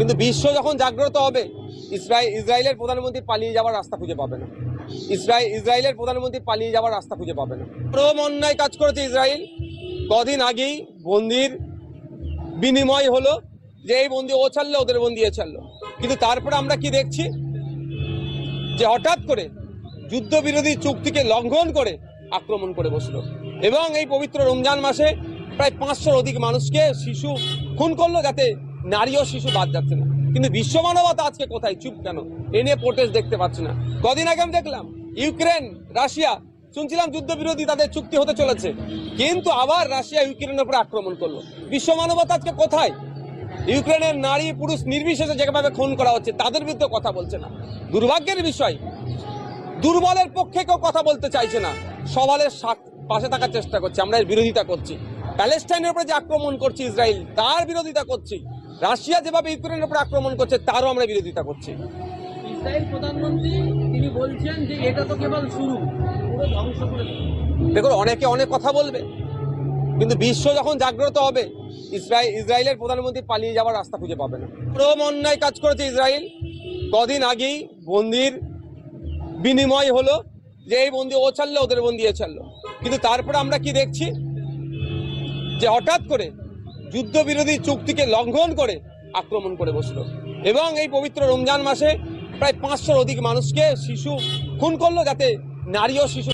কিন্তু বিশ্ব যখন জাগ্রত হবে ইসরায়েল ইসরায়েলের প্রধানমন্ত্রী পালিয়ে যাওয়ার রাস্তা খুঁজে পাবে না। ইসরায়েল ইসরায়েলের প্রধানমন্ত্রী পালিয়ে যাওয়ার রাস্তা খুঁজে পাবে না। প্রম অন্যায় কাজ করেছে ইসরায়েল কদিন আগেই বন্দির বিনিময় হলো যে এই বন্দি ও ছাড়লো, ওদের বন্দি এ ছাড়লো। কিন্তু তারপরে আমরা কি দেখছি? যে হঠাৎ করে যুদ্ধবিরোধী চুক্তিকে লঙ্ঘন করে আক্রমণ করে বসল। এবং এই পবিত্র রমজান মাসে প্রায় পাঁচশোর অধিক মানুষকে শিশু খুন করল যাতে নারী ও শিশু বাদ যাচ্ছে না। কিন্তু বিশ্ব মানবতা আজকে কোথায়? চুপ কেন? এ নিয়ে প্রোটেস্ট দেখতে পাচ্ছি না। কদিন আগে আমি দেখলাম, ইউক্রেন, রাশিয়া, শুনছিলাম যুদ্ধবিরোধী তাদের চুক্তি হতে চলেছে। কিন্তু আবার রাশিয়া ইউক্রেনের উপরে আক্রমণ করল। বিশ্ব মানবতা আজকে কোথায়? ইউক্রেনের নারী, পুরুষ নির্বিশেষে যেভাবে খুন করা হচ্ছে, তাদের বিরুদ্ধে কথা বলছে না। দুর্ভাগ্যের বিষয়, দুর্বলের পক্ষে কেউ কথা বলতে চাইছে না। সবালের পাশে থাকার চেষ্টা করছে, আমরা এর বিরোধিতা করছি। প্যালেস্টাইনের উপরে যে আক্রমণ করছে ইসরায়েল, তার বিরোধিতা করছি। রাশিয়া যেভাবে ইউক্রেনের উপর আক্রমণ করছে তারও আমরা বিরোধিতা করছি। ইসরায়েল প্রধানমন্ত্রী তিনি বলছেন যে এটা তো কেবল শুরু পুরো ধ্বংস করে দেখুন অনেকে অনেক কথা বলবে কিন্তু বিশ্ব যখন জাগ্রত হবে ইসরায়েল ইসরায়েলের প্রধানমন্ত্রী পালিয়ে যাওয়ার রাস্তা খুঁজে পাবে না। প্রম অন্যায় কাজ করেছে ইসরায়েল। কদিন আগেই বন্দির বিনিময় হলো যে এই বন্দি ও ছাড়লো ওদের বন্দি এ ছাড়লো। কিন্তু তারপরে আমরা কি দেখছি? যে হঠাৎ করে যুদ্ধবিরোধী চুক্তিকে লঙ্ঘন করে আক্রমণ করে বসল। এবং এই পবিত্র রমজান মাসে প্রায় পাঁচশোর অধিক মানুষকে শিশু খুন করল যাতে নারী ও শিশু